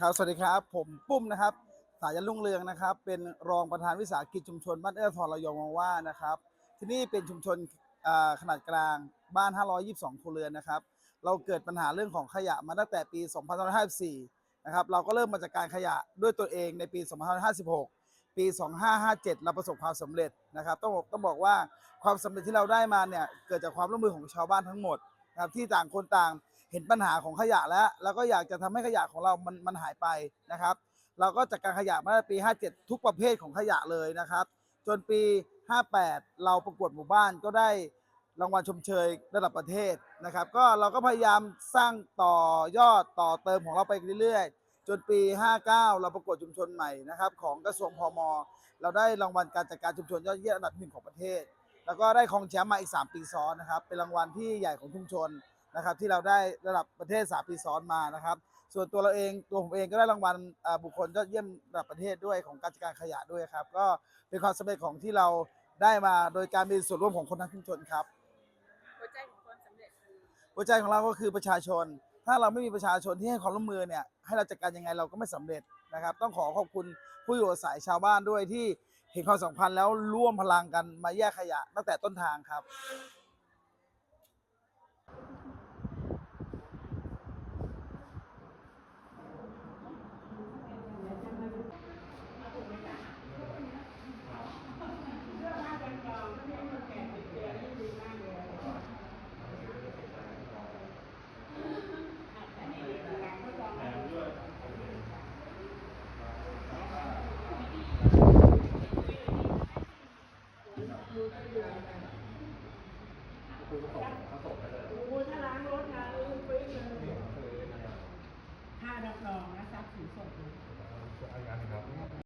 ครับสวัสดีครับ ผมปุ้มนะครับ สายันรุ่งเรืองนะครับ เป็นรองประธานวิสาหกิจชุมชนบ้านเอื้อทรระยองวังว่านะครับ ที่นี่เป็นชุมชนขนาดกลางบ้าน 522ครัวเรือนนะครับ เราเกิดปัญหาเรื่องของขยะมาตั้งแต่ปี 2554 นะครับ เราก็เริ่มมาจากการขยะด้วยตัวเองในปี 2556 ปี 2557 เราประสบความสำเร็จนะครับ ต้องบอกต้องบอกว่าความสำเร็จที่เราได้มาเนี่ยเกิดจากความร่วมมือของชาวบ้านทั้งหมดนะครับที่ต่างคนต่าง เห็นปัญหาของขยะแล้ว แล้วก็อยากจะทำให้ขยะของเรามันมันหายไปนะครับ เราก็จัดการขยะมาตั้งแต่ปี 57 ทุกประเภทของขยะเลยนะครับ จนปี 58 เราประกวดหมู่บ้านก็ได้รางวัลชมเชยระดับประเทศนะครับ ก็เราก็พยายามสร้างต่อยอดต่อเติมของเราไปเรื่อยๆ จนปี 59 เราประกวดชุมชนใหม่นะครับ ของกระทรวงพมเราได้รางวัลการจัดการชุมชนยอดเยี่ยมอันดับหนึ่งของประเทศ แล้วก็ได้ครองแชมป์มาอีก 3 ปีซ้อนนะครับ เป็นรางวัลที่ใหญ่ของชุมชน นะครับที่เราได้ระดับประเทศ3ปีซ้อนมานะครับ ส่วนตัวเราเองตัวผมเองก็ได้รางวัลบุคคลยอดเยี่ยมระดับประเทศด้วยของการจัดการขยะด้วยครับ ก็เป็นความสำเร็จของที่เราได้มาโดยการมีส่วนร่วมของคนทั้งชุมชนครับหัวใจของความสำเร็จคือหัวใจของเราก็คือประชาชน ถ้าเราไม่มีประชาชนที่ให้ความร่วมมือเนี่ยให้เราจัดการยังไงเราก็ไม่สำเร็จนะครับ ต้องขอขอบคุณผู้อยู่อาศัยชาวบ้านด้วยที่เห็นความสำคัญแล้วร่วมพลังกันมาแยกขยะตั้งแต่ต้นทางครับ ถ้ารับรองนะทรัพย์สิน